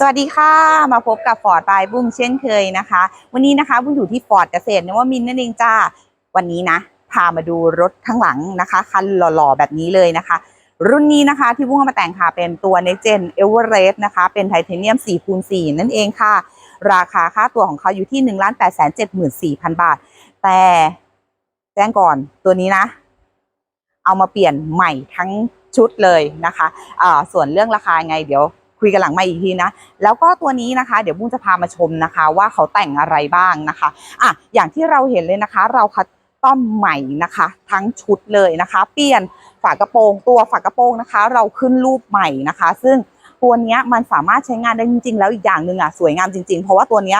สวัสดีค่ะมาพบกับฟอร์ดบายบุ้งเช่นเคยนะคะ วันนี้นะคะบุ้งอยู่ที่ฟอร์ดเกษตรนวมินนั่นเองจ้าวันนี้นะ พามาดูรถข้างหลังนะคะคันหล่อๆแบบนี้เลยนะคะ รุ่นนี้นะคะที่บุ้งเอามาแต่งค่ะเป็นตัวในเจนเอเวอเรสต์นะคะ เป็นไทเทเนียม4คูณ4นั่นเองค่ะ ราคาค่าตัวของเขาอยู่ที่1 8 7 4 0 0 0 บาท แต่แจ้งก่อนตัวนี้นะ เอามาเปลี่ยนใหม่ทั้งชุดเลยนะคะอ่าส่วนเรื่องราคาไงเดี๋ยว คุยกันหลังม่อีกทีนะ แล้วก็ตัวนี้นะคะ เดี๋ยวบุ้งจะพามาชมนะคะ ว่าเขาแต่งอะไรบ้างนะคะอะอย่างที่เราเห็นเลยนะคะ เราคัดต้อมใหม่นะคะ ทั้งชุดเลยนะคะ เปลี่ยนฝากระโปรงตัวฝากระโปรงนะคะ เราขึ้นรูปใหม่นะคะ ซึ่งตัวนี้มันสามารถใช้งานได้จริง ๆ แล้วอีกอย่างหนึ่งอะสวยงามจริง ๆ เพราะว่าตัวนี้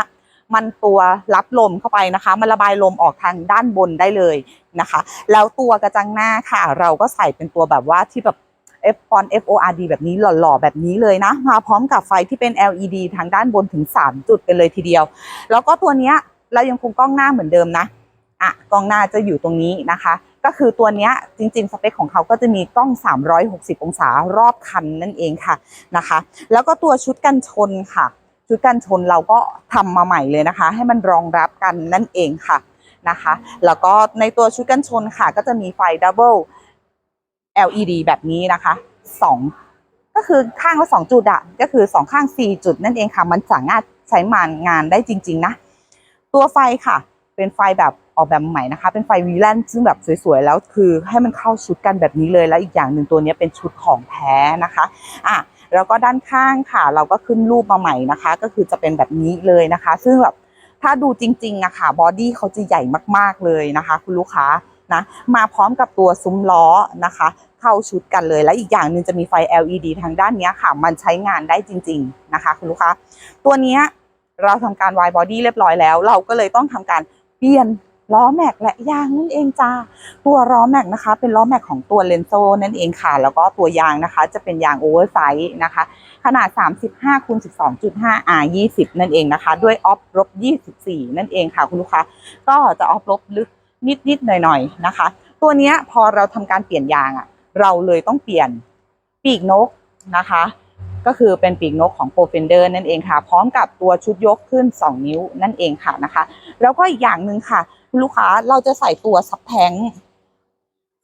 มันตัวรับลมเข้าไปนะคะ มันระบายลมออกทางด้านบนได้เลยนะคะ แล้วตัวกระจังหน้าค่ะ เราก็ใส่เป็นตัวแบบว่าที่แบบ F font F O R D แบบนี้หล่อๆ แบบนี้เลยนะ มาพร้อมกับไฟที่เป็น LED ทางด้านบนถึง 3 จุดกันเลยทีเดียว แล้วก็ตัวเนี้ยเรายังคงกล้องหน้าเหมือนเดิมนะอะกล้องหน้าจะอยู่ตรงนี้นะคะ ก็คือตัวเนี้ยจริงๆ สเปคของเขาก็จะมีกล้อง 360 องศารอบคันนั่นเองค่ะนะคะ แล้วก็ตัวชุดกันชนค่ะ ชุดกันชนเราก็ทำมาใหม่เลยนะคะ ให้มันรองรับกันนั่นเองค่ะนะคะ แล้วก็ในตัวชุดกันชนค่ะ ก็จะมีไฟดับเบิล LED แบบนี้นะคะสองก็คือข้างละสองจุดอะก็คือสองข้างสี่จุดนั่นเองค่ะ มันสามารถใช้มานงานได้จริง ๆ นะ ตัวไฟค่ะ เป็นไฟแบบออกแบบใหม่นะคะ เป็นไฟวีแลนซึ่งแบบสวยๆ แล้วคือให้มันเข้าชุดกันแบบนี้เลย แล้วอีกอย่างหนึ่งตัวนี้เป็นชุดของแท้นะคะอะแล้วก็ด้านข้างค่ะ เราก็ขึ้นรูปมาใหม่นะคะ ก็คือจะเป็นแบบนี้เลยนะคะ ซึ่งแบบถ้าดูจริงๆอะค่ะบอดี้เขาจะใหญ่มากๆเลยนะคะ คุณลูกค้านะมาพร้อมกับตัวซุ้มล้อนะคะ เข้าชุดกันเลย และอีกอย่างหนึ่งจะมีไฟ LED ทางด้านนี้ค่ะ มันใช้งานได้จริง ๆนะคะ คุณลูกค้า ตัวนี้เราทำการวายบอดี้เรียบร้อยแล้ว เราก็เลยต้องทำการเปลี่ยนล้อแม็กและยางนั่นเองจ้าตัวล้อแม็กนะคะ เป็นล้อแม็กของตัวเลนโซนั่นเองค่ะ แล้วก็ตัวยางนะคะ จะเป็นยางโอเวอร์ไซส์นะคะ ขนาด 35คูณ12.5 R 20นั่นเองนะคะ ด้วยออฟลบ24 นั่นเองค่ะ คุณลูกค้า ก็จะออฟลบลึกนิดๆหน่อยๆนะคะ ตัวนี้พอเราทำการเปลี่ยนยางอะ เราเลยต้องเปลี่ยนปีกนกนะคะ ก็คือเป็นปีกนกของโปรเฟนเดอร์นั่นเองค่ะ พร้อมกับตัวชุดยกขึ้น 2 นิ้วนั่นเองค่ะนะคะ แล้วก็อีกอย่างหนึ่งค่ะคุณลูกค้าเราจะใส่ตัวซับแทง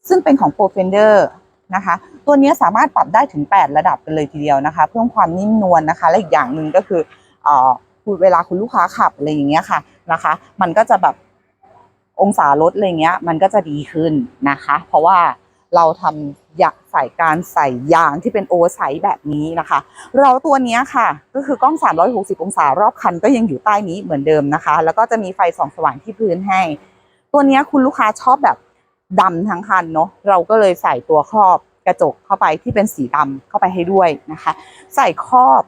ซึ่งเป็นของโปรเฟนเดอร์นะคะ ตัวนี้สามารถปรับได้ถึง 8 ระดับกันเลยทีเดียวนะคะ เพิ่มความนิ่มนวลนะคะ และอีกอย่างหนึ่งก็คือเอ่อเวลาคุณลูกค้าขับอะไรอย่างเงี้ยค่ะนะคะ มันก็จะแบบองศารถอะไรเงี้ย มันก็จะดีขึ้นนะคะ เพราะว่า เราทำยาใส่การใส่ยางที่เป็นโอเวอร์ไซส์แบบนี้นะคะ เราตัวนี้ค่ะ ก็คือกล้อง 360 องศารอบคันก็ยังอยู่ใต้นี้เหมือนเดิมนะคะ แล้วก็จะมีไฟส่องสว่างที่พื้นให้ ตัวนี้คุณลูกค้าชอบแบบดำทั้งคันเนาะเราก็เลยใส่ตัวครอบกระจกเข้าไปที่เป็นสีดำเข้าไปให้ด้วยนะคะ ใส่ครอบ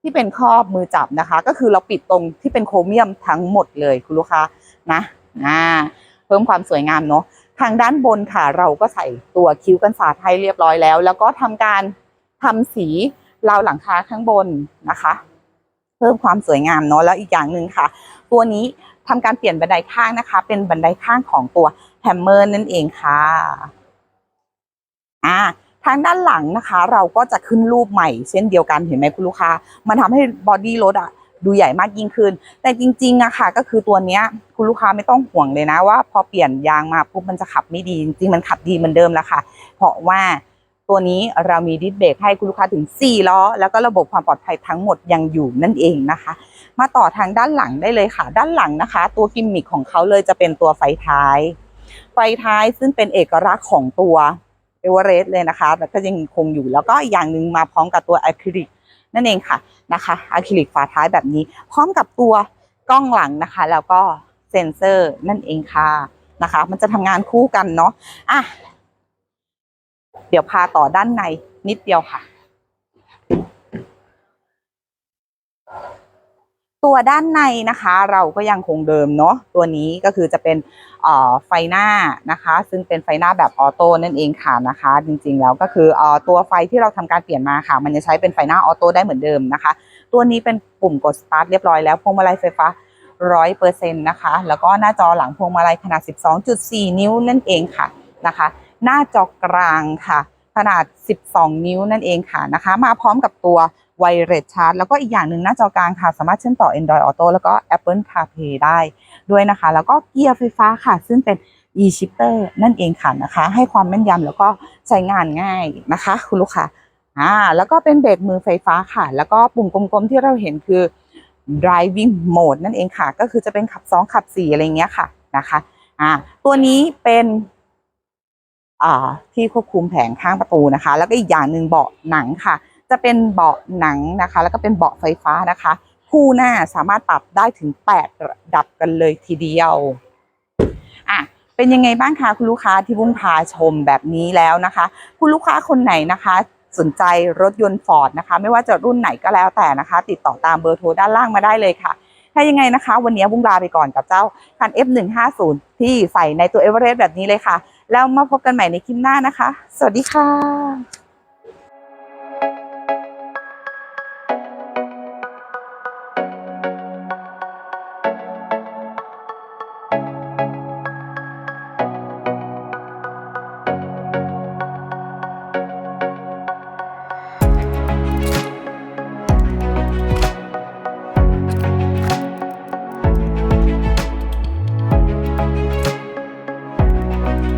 ที่เป็นครอบมือจับนะคะ ก็คือเราปิดตรงที่เป็นโครเมียมทั้งหมดเลยคุณลูกค้านะอ่าเพิ่มความสวยงามเนาะ ทางด้านบนค่ะเราก็ใส่ตัวคิ้วกันศาสตร์ให้เรียบร้อยแล้ว แล้วก็ทำการทำสีราวหลังคาข้างบนนะคะ เพิ่มความสวยงามเนาะแล้วอีกอย่างหนึ่งค่ะ ตัวนี้ทำการเปลี่ยนบันไดข้างนะคะ เป็นบันไดข้างของตัวแฮมเมอร์นั่นเองค่ะอ่าทางด้านหลังนะคะ เราก็จะขึ้นรูปใหม่เช่นเดียวกันเห็นไหมคุณลูกค้า มันทำให้บอดี้รถอะ ดูใหญ่มากยิ่งขึ้น แต่จริงๆอะค่ะ ก็คือตัวเนี้ยคุณลูกค้าไม่ต้องห่วงเลยนะว่า พอเปลี่ยนยางมาปุ๊บมันจะขับไม่ดี จริงๆมันขับดีเหมือนเดิมแล้วค่ะ เพราะว่าตัวนี้เรามีดิสเบรกให้คุณลูกค้าถึง 4 ล้อ แล้วก็ระบบความปลอดภัยทั้งหมดยังอยู่นั่นเองนะคะ มาต่อทางด้านหลังได้เลยค่ะ ด้านหลังนะคะ ตัวกิมมิคของเขาเลยจะเป็นตัวไฟท้าย ไฟท้ายซึ่งเป็นเอกลักษณ์ของตัวเอเวอเรสต์เลยนะคะแล้วก็ยังคงอยู่แล้วก็อีกอย่างหนึ่งมาพร้อมกับตัวอะคริลิก นั่นเองค่ะนะคะอะคริลิกฝาท้ายแบบนี้ พร้อมกับตัวกล้องหลังนะคะ แล้วก็เซ็นเซอร์นั่นเองค่ะนะคะ มันจะทำงานคู่กันเนาะอะเดี๋ยวพาต่อด้านในนิดเดียวค่ะ ตัวด้านในนะคะ เราก็ยังคงเดิมเนาะตัวนี้ก็คือจะเป็นไฟหน้านะคะ ซึ่งเป็นไฟหน้าแบบออโต้นั่นเองค่ะนะคะ จริงๆแล้วก็คืออตัวไฟที่เราทำการเปลี่ยนมาค่ะ มันจะใช้เป็นไฟหน้าออโต้ได้เหมือนเดิมนะคะ ตัวนี้เป็นปุ่มกดสตาร์ทเรียบร้อยแล้วพวงมาลัยไฟฟ้าร้อยเปอร์เซ็นต์นะคะ แล้วก็หน้าจอหลังพวงมาลัยขนาด 12.4 นิ้วนั่นเองค่ะนะคะ หน้าจอกลางค่ะ ขนาด 12 นิ้วนั่นเองค่ะนะคะ มาพร้อมกับตัว ไวเลสชาร์จแล้วก็อีกอย่างหนึ่งหน้าจอกลางค่ะ สามารถเชื่อมต่อ Android Auto แล้วก็ Apple CarPlay ได้ด้วยนะคะ แล้วก็เกียร์ไฟฟ้าค่ะ ซึ่งเป็น e-shifter นั่นเองค่ะนะคะ ให้ความแม่นยำแล้วก็ใช้งานง่ายนะคะ คุณลูกค้าอ่าแล้วก็เป็นเบรกมือไฟฟ้าค่ะ แล้วก็ปุ่มกลมๆที่เราเห็นคือ driving mode นั่นเองค่ะ ก็คือจะเป็นขับ 2 ขับ 4 อะไรเงี้ยค่ะนะคะอ่าตัวนี้เป็นอ่าที่ควบคุมแผงข้างประตูนะคะ แล้วก็อีกอย่างหนึ่งเบาะหนังค่ะ จะเป็นเบาะหนังนะคะ แล้วก็เป็นเบาะไฟฟ้านะคะ คู่หน้าสามารถปรับได้ถึง 8 ระดับกันเลยทีเดียวอะเป็นยังไงบ้างคะคุณลูกค้าที่บุ้งพาชมแบบนี้แล้วนะคะ คุณลูกค้าคนไหนนะคะสนใจรถยนต์ฟอร์ดนะคะ ไม่ว่าจะรุ่นไหนก็แล้วแต่นะคะ ติดต่อตามเบอร์โทรด้านล่างมาได้เลยค่ะ ถ้ายังไงนะคะ วันนี้บุ้งลาไปก่อนกับเจ้าคัน F150 ที่ใส่ในตัวเอเวอเรสต์แบบนี้เลยค่ะ แล้วมาพบกันใหม่ในคลิปหน้านะคะ สวัสดีค่ะ Bye.